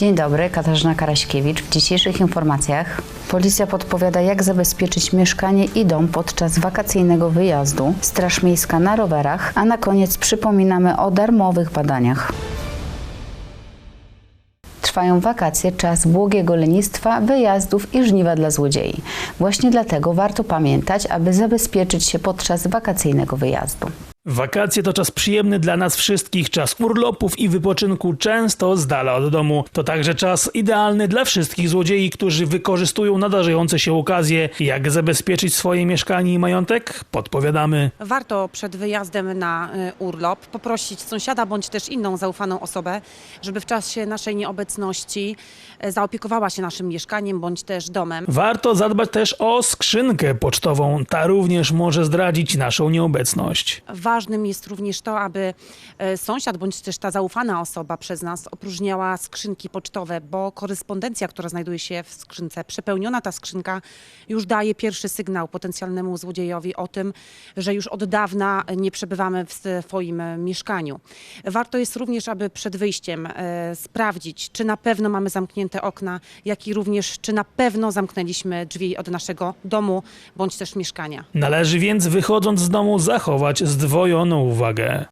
Dzień dobry, Katarzyna Karaśkiewicz. W dzisiejszych informacjach policja podpowiada, jak zabezpieczyć mieszkanie i dom podczas wakacyjnego wyjazdu, Straż Miejska na rowerach, a na koniec przypominamy o darmowych badaniach. Trwają wakacje, czas błogiego lenistwa, wyjazdów i żniwa dla złodziei. Właśnie dlatego warto pamiętać, aby zabezpieczyć się podczas wakacyjnego wyjazdu. Wakacje to czas przyjemny dla nas wszystkich, czas urlopów i wypoczynku często z dala od domu. To także czas idealny dla wszystkich złodziei, którzy wykorzystują nadarzające się okazje. Jak zabezpieczyć swoje mieszkanie i majątek? Podpowiadamy. Warto przed wyjazdem na y, urlop poprosić sąsiada bądź też inną zaufaną osobę, żeby w czasie naszej nieobecności y, zaopiekowała się naszym mieszkaniem bądź też domem. Warto zadbać też o skrzynkę pocztową. Ta również może zdradzić naszą nieobecność. Ważnym jest również to, aby y, sąsiad bądź też ta zaufana osoba przez nas opróżniała skrzynki pocztowe, bo korespondencja, która znajduje się w skrzynce, przepełniona ta skrzynka już daje pierwszy sygnał potencjalnemu złodziejowi o tym, że już od dawna nie przebywamy w swoim e, mieszkaniu. Warto jest również, aby przed wyjściem e, sprawdzić, czy na pewno mamy zamknięte okna, jak i również, czy na pewno zamknęliśmy drzwi od naszego domu bądź też mieszkania. Należy więc wychodząc z domu zachować zdwojoną uwagę.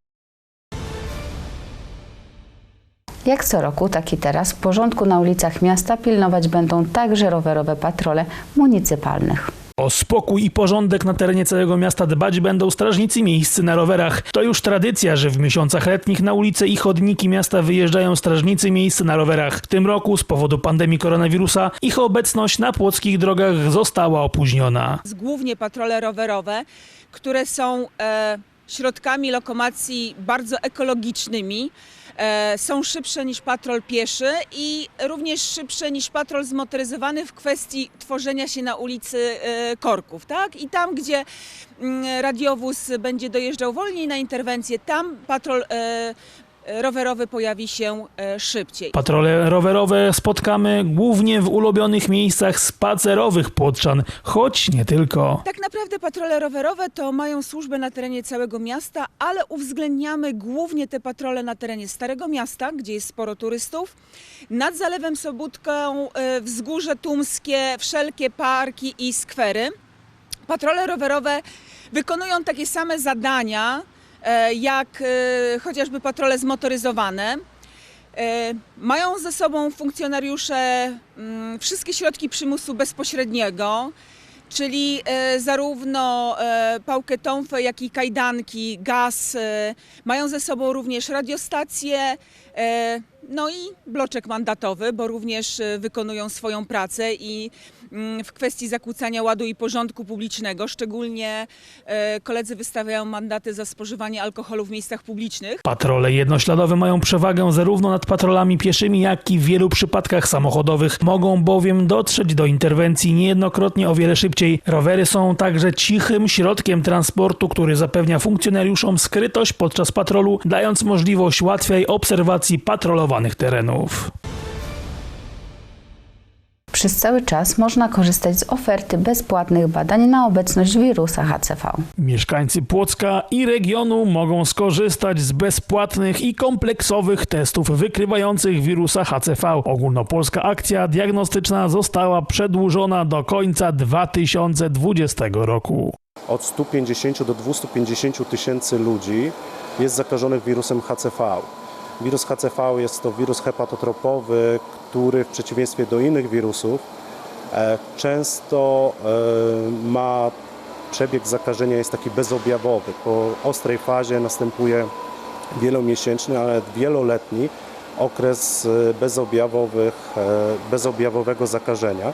Jak co roku, tak i teraz, porządku na ulicach miasta pilnować będą także rowerowe patrole municypalnych. O spokój i porządek na terenie całego miasta dbać będą strażnicy miejscy na rowerach. To już tradycja, że w miesiącach letnich na ulice i chodniki miasta wyjeżdżają strażnicy miejscy na rowerach. W tym roku z powodu pandemii koronawirusa ich obecność na płockich drogach została opóźniona. głównie patrole rowerowe, które są e, środkami lokomocji bardzo ekologicznymi. E, są szybsze niż patrol pieszy i również szybsze niż patrol zmotoryzowany w kwestii tworzenia się na ulicy e, korków. Tak? I tam, gdzie mm, radiowóz będzie dojeżdżał wolniej na interwencję, tam patrol e, rowerowy pojawi się e, szybciej. Patrole rowerowe spotkamy głównie w ulubionych miejscach spacerowych Płotrzan, choć nie tylko. Tak naprawdę patrole rowerowe to mają służbę na terenie całego miasta, ale uwzględniamy głównie te patrole na terenie Starego Miasta, gdzie jest sporo turystów, nad Zalewem Sobótką, e, Wzgórze Tumskie, wszelkie parki i skwery. Patrole rowerowe wykonują takie same zadania jak e, chociażby patrole zmotoryzowane. E, Mają ze sobą funkcjonariusze mm, wszystkie środki przymusu bezpośredniego, czyli e, zarówno e, pałkę tąfę, jak i kajdanki, gaz. E, mają ze sobą również radiostacje, e, no i bloczek mandatowy, bo również e, wykonują swoją pracę i mm, w kwestii zakłócania ładu i porządku publicznego, szczególnie e, koledzy wystawiają mandaty za spożywanie alkoholu w miejscach publicznych. Patrole jednośladowe mają przewagę zarówno nad patrolami pieszymi, jak i w wielu przypadkach samochodowych. Mogą bowiem dotrzeć do interwencji niejednokrotnie o wiele szybciej. Rowery są także cichym środkiem transportu, który zapewnia funkcjonariuszom skrytość podczas patrolu, dając możliwość łatwej obserwacji patrolowanych terenów. Przez cały czas można korzystać z oferty bezpłatnych badań na obecność wirusa HCV. Mieszkańcy Płocka i regionu mogą skorzystać z bezpłatnych i kompleksowych testów wykrywających wirusa HCV. Ogólnopolska akcja diagnostyczna została przedłużona do końca 2020 roku. od 150 do 250 tysięcy ludzi jest zakażonych wirusem HCV. Wirus HCV jest to wirus hepatotropowy, który w przeciwieństwie do innych wirusów e, często e, ma przebieg zakażenia jest taki bezobjawowy. Po ostrej fazie następuje wielomiesięczny, ale wieloletni okres e, bezobjawowych, bezobjawowego zakażenia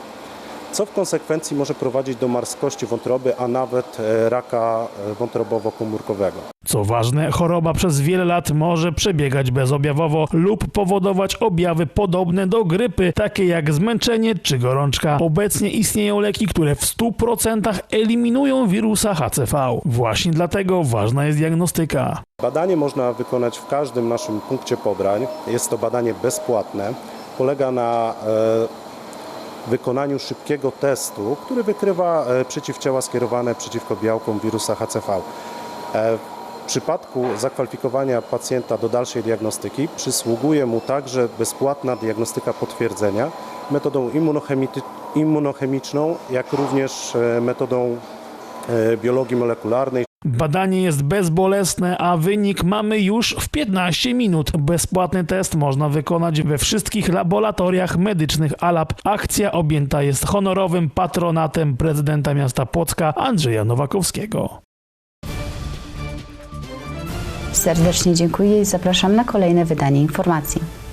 co w konsekwencji może prowadzić do marskości wątroby, a nawet e, raka e, wątrobowo-komórkowego. Co ważne, choroba przez wiele lat może przebiegać bezobjawowo lub powodować objawy podobne do grypy, takie jak zmęczenie czy gorączka. Obecnie istnieją leki, które w 100% eliminują wirusa HCV. Właśnie dlatego ważna jest diagnostyka. Badanie można wykonać w każdym naszym punkcie pobrań. Jest to badanie bezpłatne. Polega na e, wykonaniu szybkiego testu, który wykrywa e, przeciwciała skierowane przeciwko białkom wirusa HCV. E, W przypadku zakwalifikowania pacjenta do dalszej diagnostyki przysługuje mu także bezpłatna diagnostyka potwierdzenia metodą immunochemiczną, jak również e, metodą biologii molekularnej, Badanie jest bezbolesne, a wynik mamy już w 15 minut. Bezpłatny test można wykonać we wszystkich laboratoriach medycznych ALAP. Akcja objęta jest honorowym patronatem prezydenta miasta Płocka Andrzeja Nowakowskiego. Serdecznie dziękuję i zapraszam na kolejne wydanie informacji.